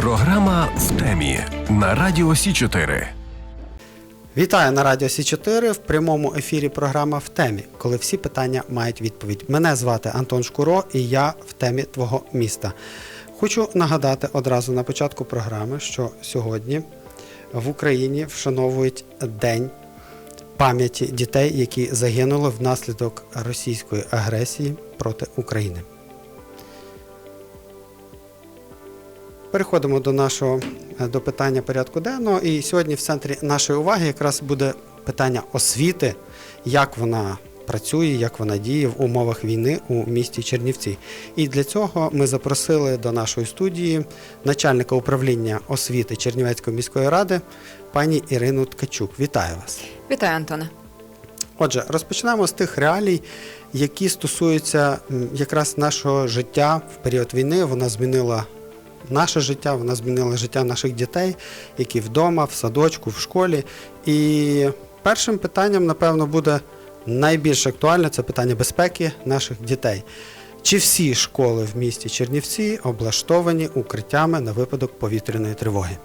Програма в темі на радіо Сі 4 Вітаю на радіо Сі 4 в прямому ефірі. Програма в темі, коли всі питання мають відповідь. Мене звати Антон Шкуро, і я в темі твого міста. Хочу нагадати одразу на початку програми, що сьогодні в Україні вшановують день пам'яті дітей, які загинули внаслідок російської агресії проти України. Переходимо до нашого е, до питання порядку денного. І сьогодні в центрі нашої уваги якраз буде питання освіти, як вона працює, як вона діє в умовах війни у місті Чернівці. І для цього ми запросили до нашої студії начальника управління освіти Чернівецької міської ради пані Ірину Ткачук. Вітаю вас. Вітаю, Антоне. Отже, розпочнемо з тих реалій, які стосуються якраз нашого життя в період війни. Вона змінила наше життя, вона змінила життя наших дітей, які вдома, в садочку, в школі. І першим питанням, напевно, буде найбільш актуальне це питання безпеки наших дітей. Чи всі школи в місті Чернівці облаштовані укриттями на випадок повітряної тривоги?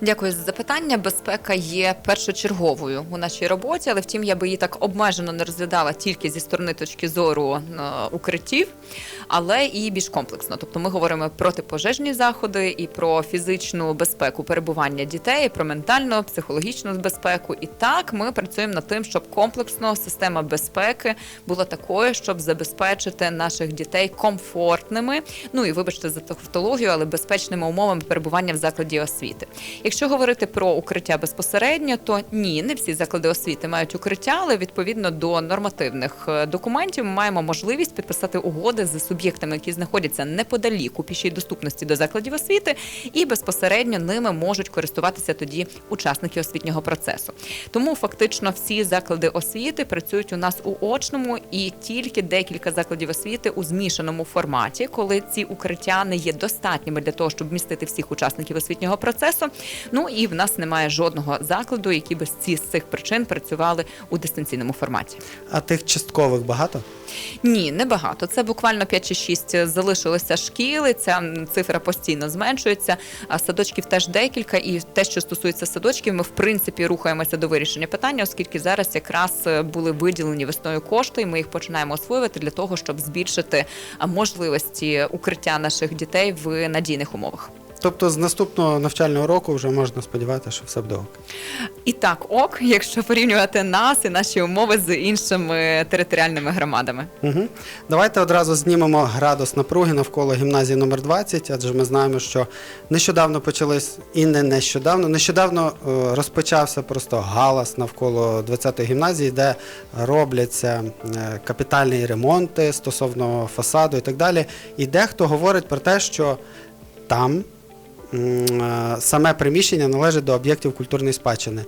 Дякую за запитання. Безпека є першочерговою у нашій роботі, але втім, я би її так обмежено не розглядала тільки зі сторони точки зору е, укриттів, але і більш комплексно. Тобто ми говоримо про протипожежні заходи і про фізичну безпеку перебування дітей, про ментальну, психологічну безпеку. І так ми працюємо над тим, щоб комплексно система безпеки була такою, щоб забезпечити наших дітей комфортними. Ну і вибачте за тавтологію, але безпечними умовами перебування в закладі освіти. Якщо говорити про укриття безпосередньо, то ні, не всі заклади освіти мають укриття, але відповідно до нормативних е, документів ми маємо можливість підписати угоди з суб'єктами, які знаходяться неподалік у пішій доступності до закладів освіти, і безпосередньо ними можуть користуватися тоді учасники освітнього процесу. Тому фактично всі заклади освіти працюють у нас у очному і тільки декілька закладів освіти у змішаному форматі, коли ці укриття не є достатніми для того, щоб вмістити всіх учасників освітнього процесу. Ну і в нас немає жодного закладу, які би з цих причин працювали у дистанційному форматі. А тих часткових багато? Ні, небагато. Це буквально 5 чи 6 залишилося шкіли. Ця цифра постійно зменшується. А садочків теж декілька. І те, що стосується садочків, ми в принципі рухаємося до вирішення питання, оскільки зараз якраз е, були виділені весною кошти, і ми їх починаємо освоювати для того, щоб збільшити можливості укриття наших дітей в надійних умовах. Тобто з наступного навчального року вже можна сподіватися, що все буде ок. І так, ок, якщо порівнювати нас і наші умови з іншими територіальними громадами. Угу. Давайте одразу знімемо градус напруги навколо гімназії номер 20 адже ми знаємо, що нещодавно почались і не нещодавно. Нещодавно е, розпочався просто галас навколо 20-ї гімназії, де робляться е, капітальні ремонти стосовно фасаду і так далі. І дехто говорить про те, що там саме приміщення належить до об'єктів культурної спадщини.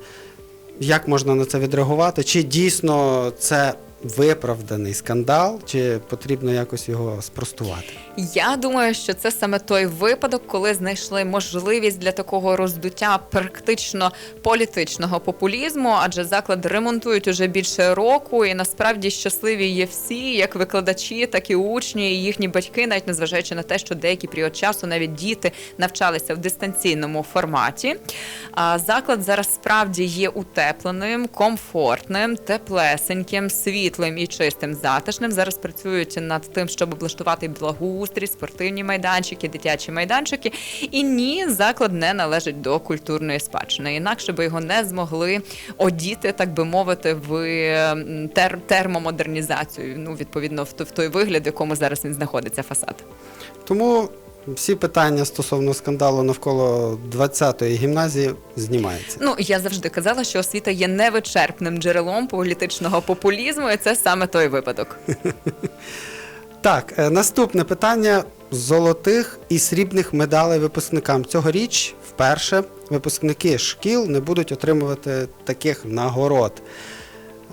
Як можна на це відреагувати? Чи дійсно це виправданий скандал, чи потрібно якось його спростувати? Я думаю, що це саме той випадок, коли знайшли можливість для такого роздуття практично політичного популізму, адже заклад ремонтують уже більше року, і насправді щасливі є всі, як викладачі, так і учні, і їхні батьки, навіть незважаючи на те, що деякий період часу навіть діти навчалися в дистанційному форматі. А заклад зараз справді є утепленим, комфортним, теплесеньким, світлим і чистим, затишним. Зараз працюють над тим, щоб облаштувати благоустрій, спортивні майданчики, дитячі майданчики. І ні, заклад не належить до культурної спадщини. Інакше би його не змогли одіти, так би мовити, в тер- термомодернізацію. Ну, відповідно, в той вигляд, в якому зараз він знаходиться фасад. Тому всі питання стосовно скандалу навколо 20-ї гімназії знімаються. Ну я завжди казала, що освіта є невичерпним джерелом політичного популізму, і це саме той випадок. Так, е, наступне питання золотих і срібних медалей випускникам. Цьогоріч вперше випускники шкіл не будуть отримувати таких нагород.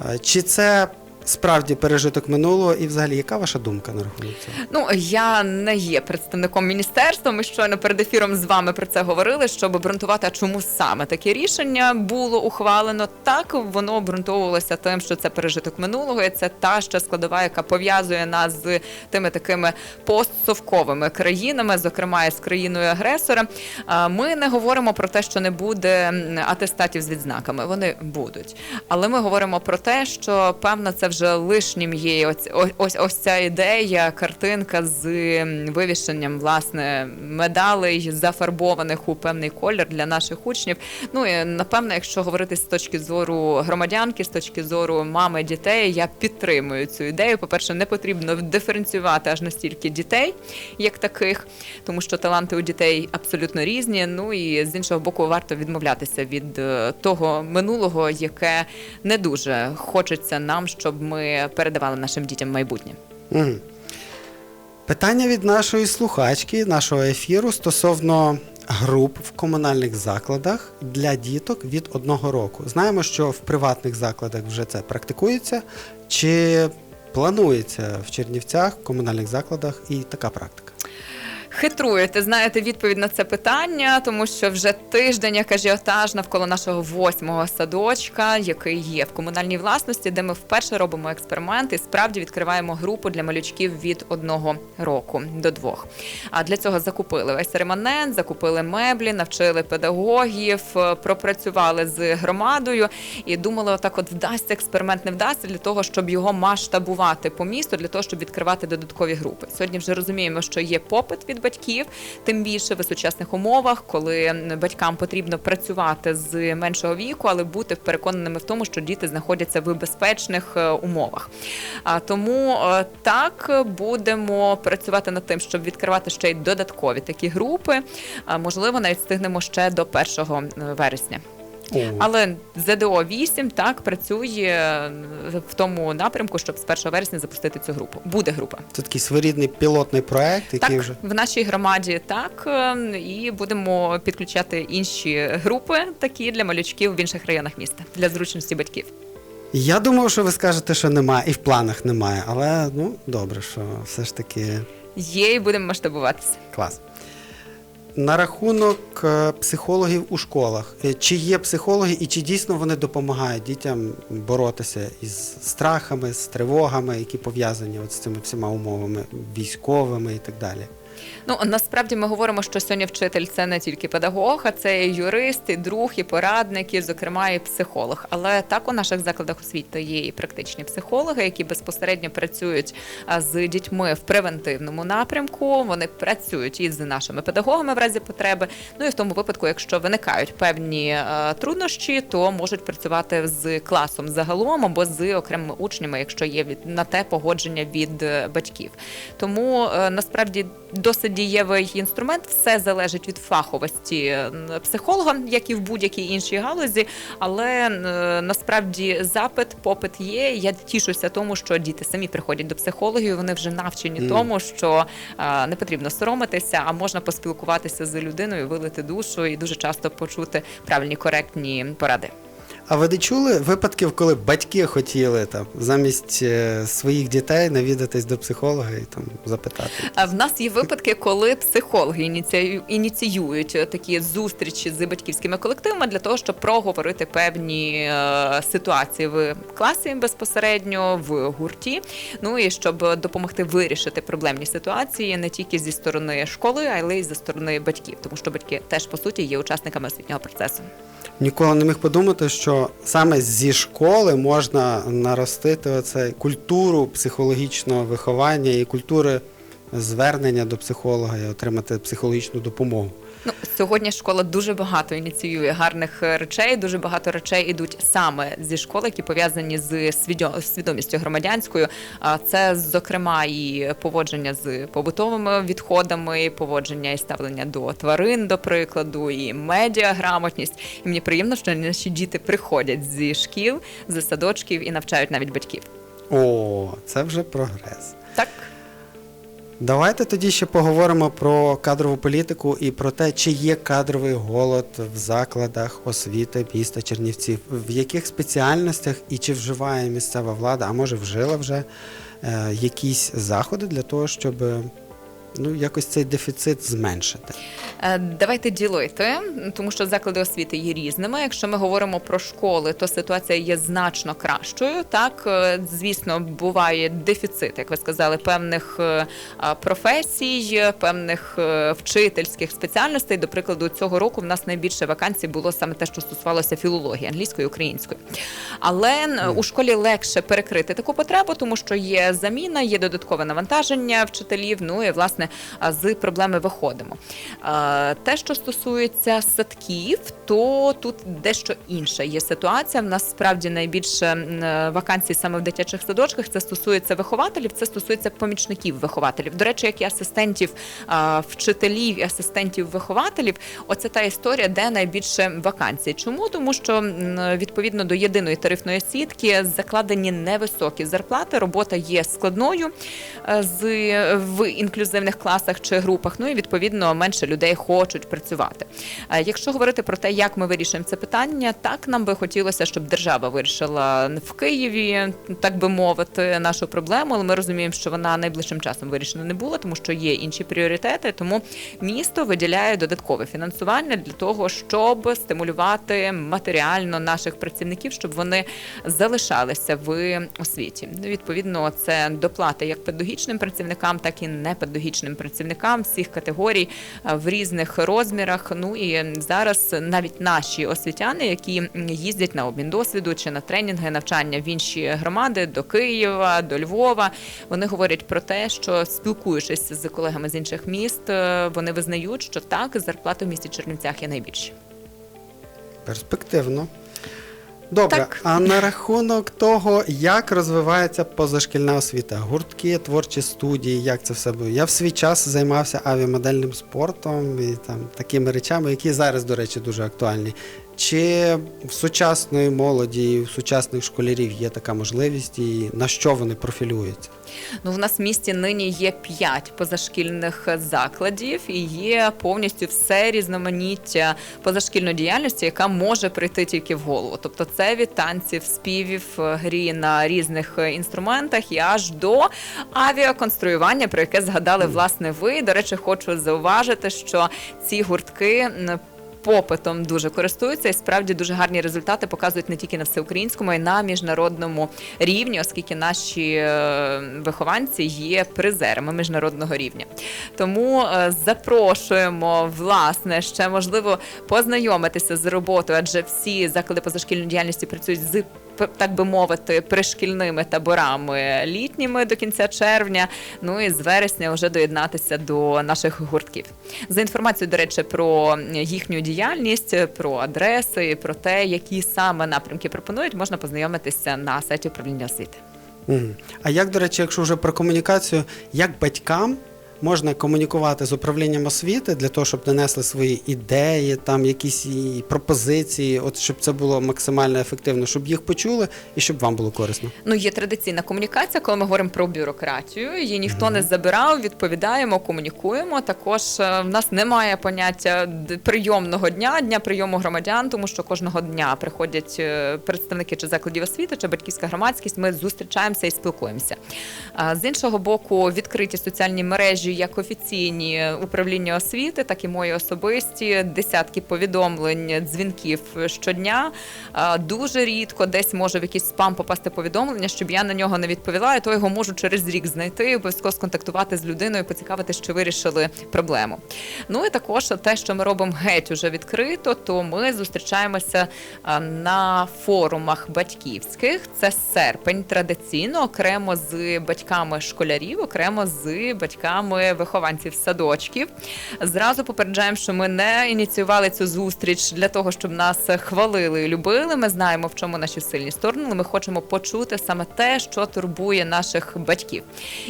Е, Чи це справді пережиток минулого, і взагалі, яка ваша думка на рахунок цього? Ну я не є представником міністерства. Ми щойно перед ефіром з вами про це говорили, щоб обґрунтувати, чому саме таке рішення було ухвалено. Так воно обґрунтовувалося тим, що це пережиток минулого, і це та ще складова, яка пов'язує нас з тими такими постсовковими країнами, зокрема і з країною агресора. Ми не говоримо про те, що не буде атестатів з відзнаками. Вони будуть, але ми говоримо про те, що певно це вже лишнім є. Ось ось ось, ось ця ідея, картинка з вивішенням власне медалей, зафарбованих у певний колір для наших учнів. Ну і напевно, якщо говорити з точки зору громадянки, з точки зору мами дітей, я підтримую цю ідею. По перше, не потрібно диференціювати аж настільки дітей, як таких, тому що таланти у дітей абсолютно різні. Ну і з іншого боку, варто відмовлятися від е, того минулого, яке не дуже хочеться нам, щоб ми передавали нашим дітям майбутнє. Угу. Питання від нашої слухачки, нашого ефіру стосовно груп в комунальних закладах для діток від одного року. Знаємо, що в приватних закладах вже це практикується. Чи планується в Чернівцях, в комунальних закладах і така практика? Хитруєте, знаєте відповідь на це питання, тому що вже тиждень як ажіотаж навколо нашого восьмого садочка, який є в комунальній власності, де ми вперше робимо експеримент і справді відкриваємо групу для малючків від одного року до двох. А для цього закупили весь реманент, закупили меблі, навчили педагогів, пропрацювали з громадою і думали, отак от вдасться експеримент, не вдасться для того, щоб його масштабувати по місту, для того, щоб відкривати додаткові групи. Сьогодні вже розуміємо, що є попит від батьків, тим більше в сучасних умовах, коли батькам потрібно працювати з меншого віку, але бути переконаними в тому, що діти знаходяться в безпечних е, умовах. А тому е, так будемо працювати над тим, щоб відкривати ще й додаткові такі групи. Можливо, навіть встигнемо ще до 1 вересня. О, Але ЗДО 8 так працює е, в тому напрямку, щоб з 1 вересня запустити цю групу. Буде група. це такий своєрідний пілотний проект, який Так, вже в нашій громаді так е, і будемо підключати інші групи, такі для малючків в інших районах міста для зручності батьків. я думав, що ви скажете, що немає, і в планах немає, але ну добре, що все ж таки Є і будемо масштабуватися. Клас. На рахунок е, психологів у школах. Е, Чи є психологи і чи дійсно вони допомагають дітям боротися із страхами, з тривогами, які пов'язані от з цими всіма умовами, військовими і так далі? Ну насправді ми говоримо, що сьогодні вчитель це не тільки педагог, а це і юрист, і друг, і порадник, і, зокрема, і психолог. Але так у наших закладах освіти є і практичні психологи, які безпосередньо працюють з дітьми в превентивному напрямку. Вони працюють із нашими педагогами в разі потреби. Ну і в тому випадку, якщо виникають певні е, труднощі, то можуть працювати з класом загалом або з окремими учнями, якщо є на те погодження від е, батьків. Тому е, насправді досить дієвий інструмент. Все залежить від фаховості психолога, як і в будь-якій іншій галузі. Але насправді запит, попит є. Я тішуся тому, що діти самі приходять до психологів. Вони вже навчені Мгм. тому, що не потрібно соромитися, а можна поспілкуватися з людиною, вилити душу і дуже часто почути правильні коректні поради. А ви не чули випадків, коли батьки хотіли там замість е, своїх дітей навідатись до психолога і там запитати? А в нас є випадки, коли психологи ініціюють, е, такі зустрічі з батьківськими колективами для того, щоб проговорити певні е, ситуації в класі безпосередньо в гурті. Ну і щоб допомогти вирішити проблемні ситуації не тільки зі сторони школи, але й зі сторони батьків, тому що батьки теж по суті є учасниками освітнього процесу. Ніколи не міг подумати, що саме зі школи можна наростити оце культуру психологічного виховання і культури звернення до психолога і отримати психологічну допомогу. Ну, сьогодні школа дуже багато ініціює гарних е, речей. Дуже багато речей ідуть саме зі школи, які пов'язані з свідомістю громадянською. А це, зокрема, і поводження з побутовими відходами, і поводження і ставлення до тварин, до прикладу, і медіаграмотність. І мені приємно, що наші діти приходять зі шкіл, з садочків і навчають навіть батьків. О, це вже прогрес. Так. Давайте тоді ще поговоримо про кадрову політику і про те, чи є кадровий голод в закладах освіти міста Чернівців, в яких спеціальностях і чи вживає місцева влада, а може вжила вже е, якісь заходи для того, щоб ну, якось цей дефіцит зменшити. Е, Давайте ділити, тому що заклади освіти є різними. Якщо ми говоримо про школи, то ситуація є значно кращою. Так, е, звісно, буває дефіцит, як ви сказали, певних е, професій, певних вчительських спеціальностей. До прикладу, цього року в нас найбільше вакансій було саме те, що стосувалося філології англійської, української. Але е, у школі легше перекрити таку потребу, тому що є заміна, є додаткове навантаження вчителів. Ну і власне а, з проблеми виходимо. Те, що стосується садків, то тут дещо інша є ситуація. В нас справді найбільше е, вакансій саме в дитячих садочках. Це стосується вихователів, це стосується помічників вихователів. До речі, як і асистентів вчителів і асистентів вихователів. Оце та історія, де найбільше вакансій. Чому? Тому що відповідно до єдиної тарифної сітки закладені невисокі зарплати. Робота є складною е, з в інклюзивних класах чи групах. Ну і відповідно менше людей хочуть працювати. Якщо говорити про те, як ми вирішуємо це питання, так нам би хотілося, щоб держава вирішила в Києві, так би мовити, нашу проблему, але ми розуміємо, що вона найближчим часом вирішена не була, тому що є інші пріоритети. Тому місто виділяє додаткове фінансування для того, щоб стимулювати матеріально наших працівників, щоб вони залишалися в освіті. Ну, Відповідно, це доплати як педагогічним працівникам, так і непедагогічним працівникам всіх категорій в різних розмірах. Ну і зараз навіть наші освітяни, які їздять на обмін досвіду чи на тренінги, навчання в інші громади до Києва, до Львова, вони говорять про те, що спілкуючись з колегами з інших міст, е, вони визнають, що так зарплати в місті Чернівцях є найбільші. Перспективно. Добре, Так. а на рахунок того, як розвивається позашкільна освіта, гуртки, творчі студії, як це все було? Я в свій час займався авіамодельним спортом і там такими речами, які зараз, до речі, дуже актуальні. Чи в сучасної молоді, і в сучасних школярів є така можливість, і на що вони профілюються? Ну, в нас в місті нині є п'ять позашкільних закладів і є повністю все різноманіття позашкільної діяльності, яка може прийти тільки в голову. Тобто це від танців, співів, грі на різних інструментах і аж до авіаконструювання, про яке згадали власне ви. До речі, хочу зауважити, що ці гуртки. Попитом дуже користуються і справді дуже гарні результати показують не тільки на всеукраїнському, а й на міжнародному рівні, оскільки наші е, вихованці є призерами міжнародного рівня. Тому е, запрошуємо власне ще можливо познайомитися з роботою, адже всі заклади позашкільної діяльності працюють з так би мовити, пришкільними таборами літніми до кінця червня. Ну і з вересня вже доєднатися до наших гуртків. За інформацією, до речі, про їхню діяльність, про адреси, про те, які саме напрямки пропонують, можна познайомитися на сайті управління освіти. А як, до речі, якщо вже про комунікацію, як батькам можна комунікувати з управлінням освіти для того, щоб донесли свої ідеї, там якісь пропозиції, от щоб це було максимально ефективно, щоб їх почули і щоб вам було корисно? Ну, є традиційна комунікація, коли ми говоримо про бюрократію. Її ніхто не забирав, відповідаємо, комунікуємо. Також е, в нас немає поняття прийомного дня, дня прийому громадян, тому що кожного дня приходять е, представники чи закладів освіти, чи батьківська громадськість. Ми зустрічаємося і спілкуємося. З іншого боку, відкриті соціальні мережі, як офіційні управління освіти, так і мої особисті, десятки повідомлень, дзвінків щодня. Дуже рідко десь може в якийсь спам попасти повідомлення, щоб я на нього не відповіла, і то його можу через рік знайти, обов'язково сконтактувати з людиною, поцікавити, чи вирішили проблему. Ну і також те, що ми робимо геть уже відкрито, то ми зустрічаємося на форумах батьківських. Це серпень традиційно, окремо з батьками школярів, окремо з батьками вихованців садочків. Зразу попереджаємо, що ми не ініціювали цю зустріч для того, щоб нас хвалили і любили. Ми знаємо, в чому наші сильні сторони. але Ми хочемо почути саме те, що турбує наших батьків.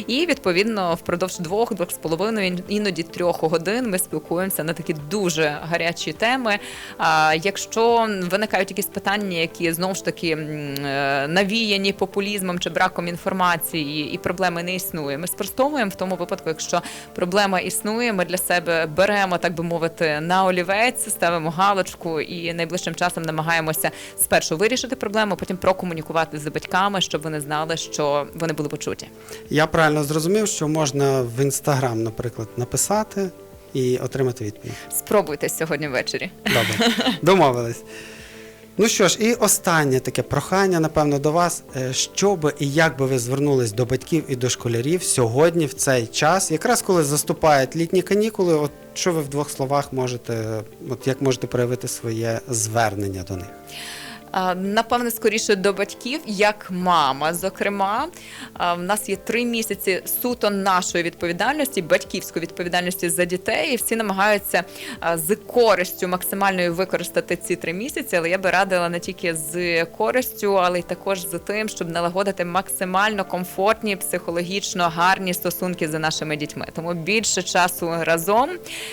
І відповідно впродовж двох, двох з половиною, іноді трьох годин ми спілкуємося на такі дуже гарячі теми. А якщо виникають якісь питання, які знову ж таки е, навіяні популізмом чи браком інформації, і проблеми не існує, ми спростовуємо в тому випадку, якщо що проблема існує. Ми для себе беремо, так би мовити, на олівець, ставимо галочку і найближчим часом намагаємося спершу вирішити проблему, потім прокомунікувати з батьками, щоб вони знали, що вони були почуті. Я правильно зрозумів, що можна в інстаграм, наприклад, написати і отримати відповідь. Спробуйте сьогодні ввечері. Добре, домовились. Ну що ж, і останнє таке прохання, напевно, до вас. Е, Що би і як би ви звернулись до батьків і до школярів сьогодні, в цей час, якраз коли заступають літні канікули, от що ви в двох словах можете, от як можете проявити своє звернення до них? Напевне, скоріше до батьків, як мама. Зокрема, в нас є три місяці суто нашої відповідальності, батьківської відповідальності за дітей, і всі намагаються з користю максимальною використати ці три місяці. Але я би радила не тільки з користю, але й також з тим, щоб налагодити максимально комфортні, психологічно гарні стосунки з нашими дітьми. Тому більше часу разом,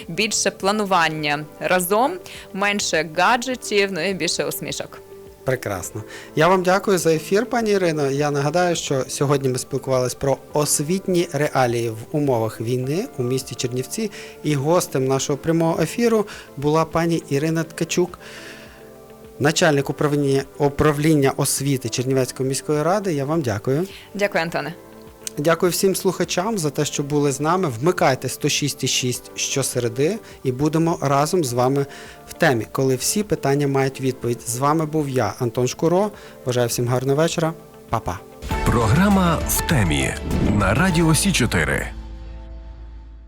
більше планування разом, менше гаджетів, ну і більше усмішок. Прекрасно. Я вам дякую за ефір, пані Ірино. Я нагадаю, що сьогодні ми спілкувалися про освітні реалії в умовах війни у місті Чернівці. І гостем нашого прямого ефіру була пані Ірина Ткачук, начальник управління, управління освіти Чернівецької міської ради. Я вам дякую. Дякую, Антоне. Дякую всім слухачам за те, що були з нами. Вмикайте 106,6 щосереди і будемо разом з вами в темі, коли всі питання мають відповідь. З вами був я, Антон Шкуро. Бажаю всім гарного вечора. Па-па. Програма в темі на Радіо Сі 4